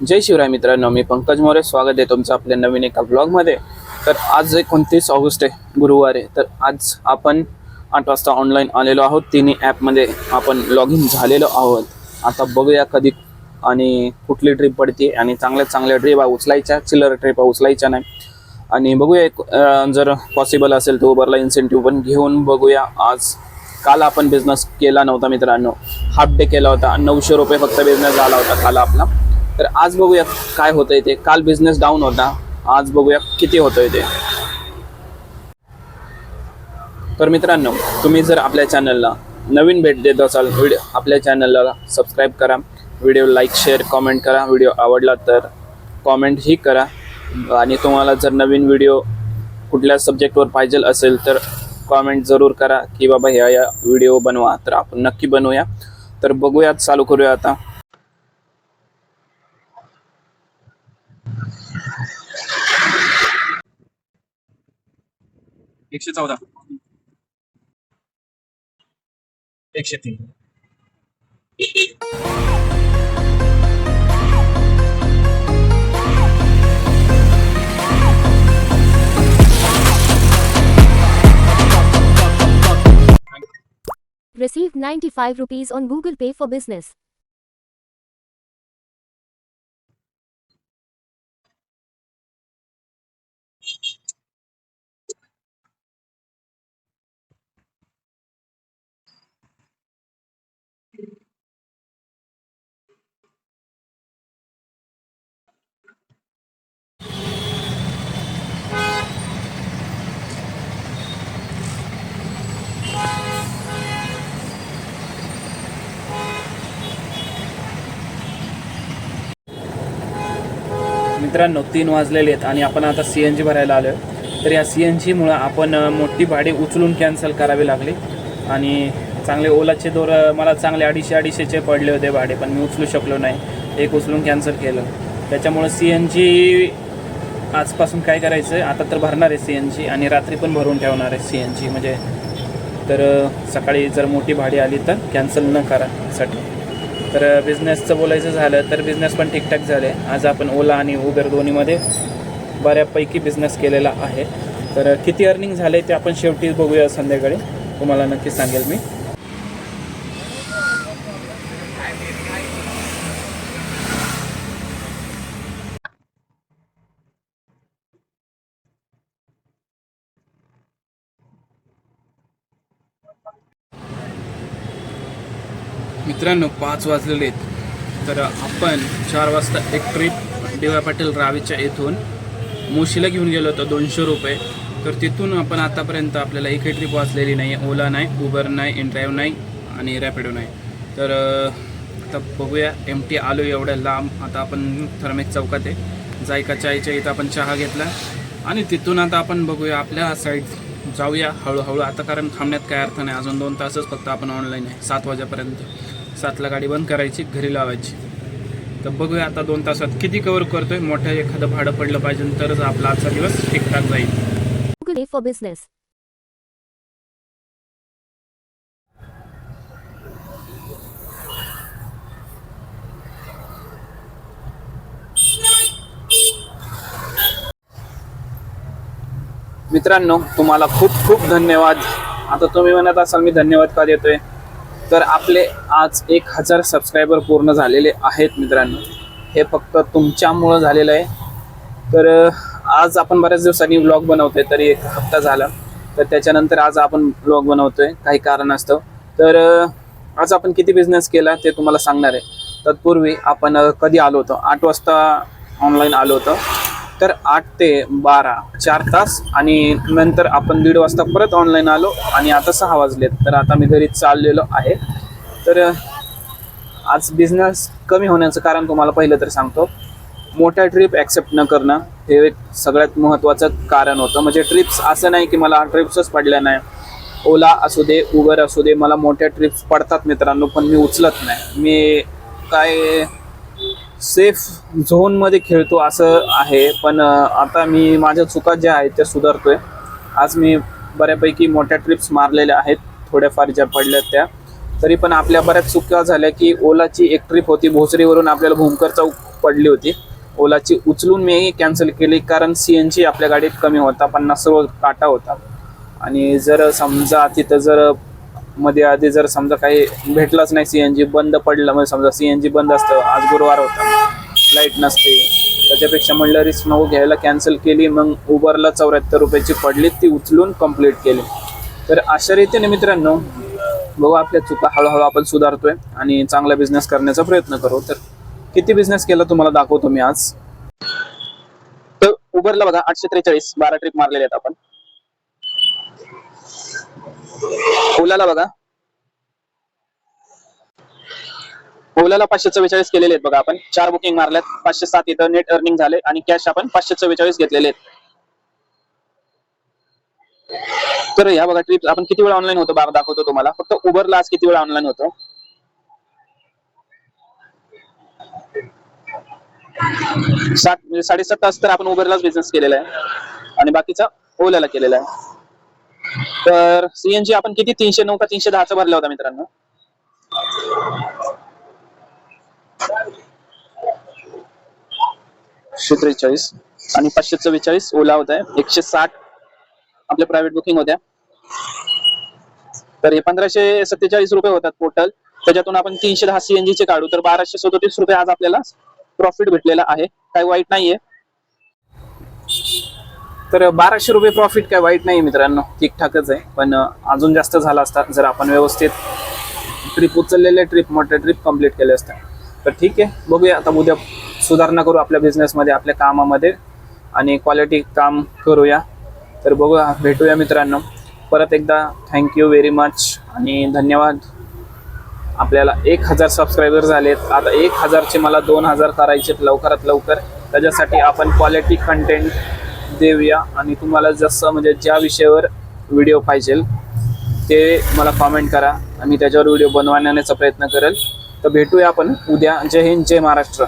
जय शिवराय मित्रांनो मी पंकज मोरे. स्वागत आहे तुमचं आपल्या नवीन एका ब्लॉगमध्ये तर आज एकोणतीस ऑगस्ट आहे गुरुवार आहे. तर आज आपण आठ वाजता ऑनलाईन आलेलो आहोत. तिन्ही ॲपमध्ये आपण लॉग इन झालेलो आहोत. आता बघूया कधी आणि कुठली ट्रिप पडते आणि चांगल्या चांगल्या ट्रिपा उचलायच्या चिल्लर ट्रिपा उचलायच्या नाही. आणि बघूया एक जर पॉसिबल असेल तर उबरला इन्सेंटिव्ह पण घेऊन बघूया. आज काल आपण बिझनेस केला नव्हता मित्रांनो. हाफ डे केला होता. नऊशे रुपये फक्त बिझनेस झाला होता काल आपला. तर आज बघूया काय होतंय ते. काल बिझनेस डाऊन होता. आज बघूया किती होतंय ते. तर मित्रांनो तुम्ही जर आपल्या चॅनलला नवीन भेट देत असाल व्हिडिओ आपल्या चॅनलला सबस्क्राईब करा. व्हिडिओ लाईक शेअर कॉमेंट करा. व्हिडिओ आवडला तर कॉमेंटही करा. आणि तुम्हाला जर नवीन व्हिडिओ कुठल्या सब्जेक्टवर पाहिजे असेल तर कॉमेंट जरूर करा की बाबा ह्या या व्हिडिओ बनवा. तर आपण नक्की बनवूया. तर बघूयात चालू करूया आता. एकशे चौदा एकशे तीन Received 95 rupees on Google Pay for business. मित्रांनो तीन वाजलेले आहेत आणि आपण आता सी एन जी भरायला आलो तर या सी एन जीमुळं आपण मोठी भाडी उचलून कॅन्सल करावी लागली. आणि चांगले ओलाचे दोर मला चांगले अडीचशे अडीचशेचे पडले होते भाडे पण मी उचलू शकलो नाही. एक उचलून कॅन्सल केलं. त्याच्यामुळं सी एन जी आजपासून काय करायचं आहे आता तर भरणार आहे सी एन जी आणि रात्री पण भरून ठेवणार आहे सी एन जी म्हणजे तर सकाळी जर मोठी भाडी आली तर कॅन्सल न करासाठी तर बिझनेसचं बोलायचं झालं तर बिझनेस पण ठीकठाक झाले. आज आपण ओला आणि उबर दोन्हीमध्ये बऱ्यापैकी बिझनेस केलेला आहे. तर किती अर्निंग झाले ते आपण शेवटी बघूया संध्याकाळी. तुम्हाला नक्की सांगेल मी. मित्रांनो पाच वाजलेले आहेत. तर आपण चार वाजता एक ट्रिप डी वाय पाटील रावीच्या येथून मोशीला घेऊन गेलो होतो दोनशे रुपये. तर तिथून आपण आतापर्यंत आपल्याला एकही ट्रिप वाचलेली नाही. ओला नाही उबर नाही इनड्राईव्ह नाही आणि रॅपिडो नाही. तर आता बघूया एम टी आलो एवढ्या लांब. आता आपण थर्मेक चौकात आहे. जायका चायच्या इथं आपण चहा घेतला. आणि तिथून आता आपण बघूया आपल्या साईड जाऊया हळूहळू. आता कारण थांबण्यात काय अर्थ नाही. अजून दोन तासच फक्त आपण ऑनलाईन आहे. सात वाजेपर्यंत. सातला गाडी बंद करायची घरी लावायची. तर बघूया आता दोन तासात किती कवर करतोय. मोठं एखादं भाडं पडलं पाहिजे तरच आपला आजचा दिवस ठीकठाक जाईल. फॉर बिझनेस मित्रांनो तुम्हाला खूप खूप धन्यवाद. आता तुम्ही म्हणत असाल मी धन्यवाद का देतोय? तर आपले आज एक हजार सबस्क्रायबर पूर्ण झालेले आहेत मित्रांनो. हे फक्त तुमच्यामुळं झालेलं आहे. तर आज आपण बऱ्याच दिवसांनी व्लॉग बनवतोय तरी एक हप्ता झाला. तर त्याच्यानंतर आज आपण व्लॉग बनवतोय काही कारण असतं तर आज आपण किती बिझनेस केला ते तुम्हाला सांगणार आहे. तत्पूर्वी आपण कधी आलो होतो? आठ वाजता ऑनलाईन आलो होतो. तर आठ ते बारा चार तास आणि नंतर आपण दीड वाजता परत ऑनलाईन आलो आणि आता सहा वाजलेत. तर आता मी घरी चाललेलो आहे. तर आज बिझनेस कमी होण्याचं कारण तुम्हाला पहिलं तर सांगतो. मोठ्या ट्रिप ॲक्सेप्ट न करणं हे एक सगळ्यात महत्त्वाचं कारण होतं. म्हणजे ट्रिप्स असं नाही की मला ट्रिप्सच पडल्या नाही. ओला असू दे उबर असू दे मला मोठ्या ट्रिप्स पडतात मित्रांनो पण मी उचलत नाही. मी काय सेफ झोनमध्ये खेळतो असं आहे. पण आता मी माझ्या चुका ज्या आहेत त्या सुधारतोय. आज मी बऱ्यापैकी मोठ्या ट्रिप्स मारलेल्या आहेत. थोड्याफार ज्या पडल्यात त्या. तरी पण आपल्या बऱ्याच चुका झाल्या की ओलाची एक ट्रिप होती. भोसरीवरून आपल्याला भूमकर चौक पडली होती. ओलाची उचलून मी कॅन्सल केली कारण सी एन जी आपल्या गाडीत कमी होता. पन्नास काटा होता. आणि जर समजा तिथं जर मध्ये आधी जर समजा काही भेटलाच नाही सीएनजी बंद पडलं म्हणजे समजा सीएनजी बंद असतं आज गुरुवार होता लाइट नसते त्याच्यापेक्षा म्हणलं रिस्क नको घ्यायला कॅन्सल केली मग उबरला चौऱ्याहत्तर रुपयाची पडली ती उचलून कंप्लीट केली. तर अशा रीतीने मित्रांनो बघू आपल्या चुका हळूहळू आपण सुधारतोय आणि चांगला बिझनेस करण्याचा प्रयत्न करू. तर किती बिझनेस केला तुम्हाला दाखवतो मी आज? तर उबरला बघा आठशे त्रेचाळीस बारा ट्रिप मारलेले आहेत आपण. ओलाला बघा. ओलाला पाचशे चव्वेचाळीस केलेले आहेत बघा आपण. चार बुकिंग मारल्यात. पाचशे सात इथं नेट अर्निंग झाले आणि कॅश आपण पाचशे चव्वेचाळीस घेतलेले आहेत. तर ह्या बघा ट्रिप आपण किती वेळा ऑनलाईन होतो? बाबा दाखवतो तुम्हाला. फक्त उबरला आज किती वेळा ऑनलाईन होतो? सात म्हणजे साडेसात तास तर आपण उबरलाच बिझनेस केलेला आहे. आणि बाकीचा ओलाला केलेला आहे. तर सीएनजी आपण किती? तीनशे नऊ का तीनशे दहाचा भरला होता मित्रांनो. एकशे त्रेचाळीस आणि पाचशे चव्वेचाळीस ओला होत आहे एकशे साठ आपल्या प्रायव्हेट बुकिंग होत्या. तर हे पंधराशे सत्तेचाळीस रुपये होतात टोटल त्याच्यातून आपण तीनशे दहा सीएनजी चे काढू. तर बाराशे सदोतीस रुपये आज आपल्याला प्रॉफिट भेटलेला आहे. काही वाईट नाहीये. तर बाराशे रुपये प्रॉफिट काय वाईट नाही मित्रांनो. ठीकठाकच आहे. पण अजून जास्त झाला असता जर आपण व्यवस्थित ट्रिप उचललेले ट्रिप मोठे ट्रिप कंप्लीट केले असते. तर ठीक आहे. बघूया आता उद्या सुधारणा करू आपल्या बिझनेसमध्ये आपल्या कामामध्ये. आणि क्वालिटी काम करूया. तर बघूया भेटूया मित्रांनो. परत एकदा थँक्यू व्हेरी मच आणि धन्यवाद. आपल्याला एक हजार सबस्क्रायबर झालेत. आता एक हजारचे मला दोन हजार करायचे लवकरात लवकर. त्याच्यासाठी आपण क्वालिटी कंटेंट देऊया आणि तुम्हाला जसं म्हणजे ज्या विषयावर व्हिडिओ पाहिजे ते मला कॉमेंट करा. आणि त्याच्यावर व्हिडिओ बनवण्याचा प्रयत्न करेल. तर भेटूया आपण उद्या. जय हिंद जय महाराष्ट्र.